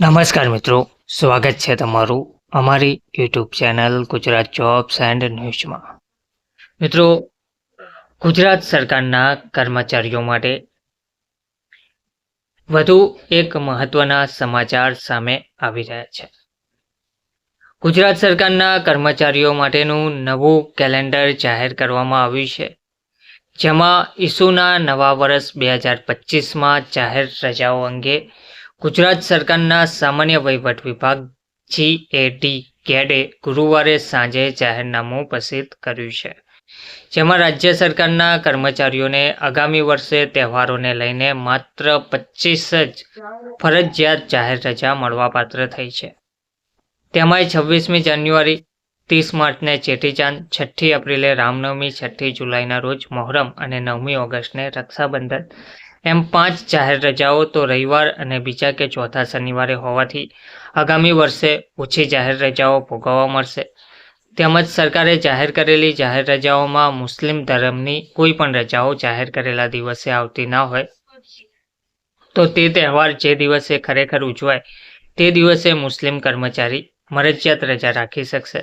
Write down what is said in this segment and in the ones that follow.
નમસ્કાર મિત્રો, સ્વાગત છે તમારું અમારી YouTube channel Gujarat jobs and ન્યૂઝમાં. મિત્રો, ગુજરાત સરકારના કર્મચારીઓ માટે વધુ એક મહત્વના સમાચાર સામે આવી રહ્યા છે. ગુજરાત સરકારના કર્મચારીઓ માટેનું નવું કેલેન્ડર જાહેર કરવામાં આવ્યું છે, જેમાં ઈસુના નવા વર્ષ બે હજાર પચીસમાં જાહેર રજાઓ અંગે ગુજરાત સરકારના સામાન્ય વહીવટ વિભાગ જીએટી કેડે ગુરુવારે સાંજે જાહેરનામું પ્રસિદ્ધ કર્યું છે. જેમાં રાજ્ય સરકારના કર્મચારીઓને આગામી વર્ષે તહેવારોને લઈને માત્ર પચીસ જ ફરજિયાત જાહેર રજા મળવાપાત્ર થઈ છે. તેમાંય છવ્વીસમી જાન્યુઆરી, ત્રીસ માર્ચને ચેટીચાંદ છઠ્ઠી એપ્રિલે રામનવમી, છઠ્ઠી જુલાઈના રોજ મોહરમ અને નવમી ઓગસ્ટને રક્ષાબંધન એમ પાંચ જાહેર રજાઓ તો રવિવાર અને બીજા કે ચોથા શનિવારે હોવાથી આગામી વર્ષે ઓછી જાહેર રજાઓ ભોગવવા મળશે. તેમજ સરકારે જાહેર કરેલી જાહેર રજાઓમાં મુસ્લિમ ધર્મની કોઈ પણ રજાઓ જાહેર કરેલા દિવસે આવતી ના હોય. તો તે તહેવાર જે દિવસે ખરેખર ઉજવાય, તે દિવસે મુસ્લિમ કર્મચારી મરજિયાત રજા રાખી શકશે.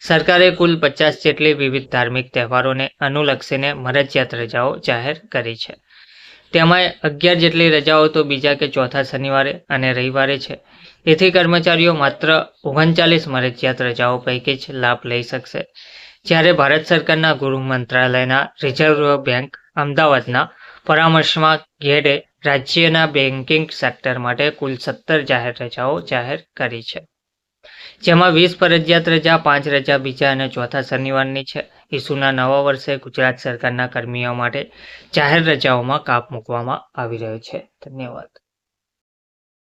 સરકારે કુલ પચાસ જેટલી વિવિધ ધાર્મિક તહેવારોને અનુલક્ષીને મરજિયાત રજાઓ જાહેર કરી છે. તેમાં અગિયાર જેટલી રજાઓ તો બીજા કે ચોથા શનિવારે અને રવિવારે છે. તેથી કર્મચારીઓ માત્ર ઓગણચાલીસ મરજિયાત રજાઓ પૈકી જ લાભ લઈ શકશે. જ્યારે ભારત સરકારના ગૃહ મંત્રાલયના રિઝર્વ બેંક અમદાવાદના પરામર્શમાં ગેડે રાજ્યના બેન્કિંગ સેક્ટર માટે કુલ સત્તર જાહેર રજાઓ જાહેર કરી છે. જેમાં વીસ ફરજિયાત રજા, પાંચ રજા બીજા અને ચોથા શનિવારની છે. ઈસુના નવા વર્ષે ગુજરાત સરકારના કર્મીઓ માટે જાહેર રજાઓમાં કાપ મૂકવામાં આવી રહ્યો છે. ધન્યવાદ.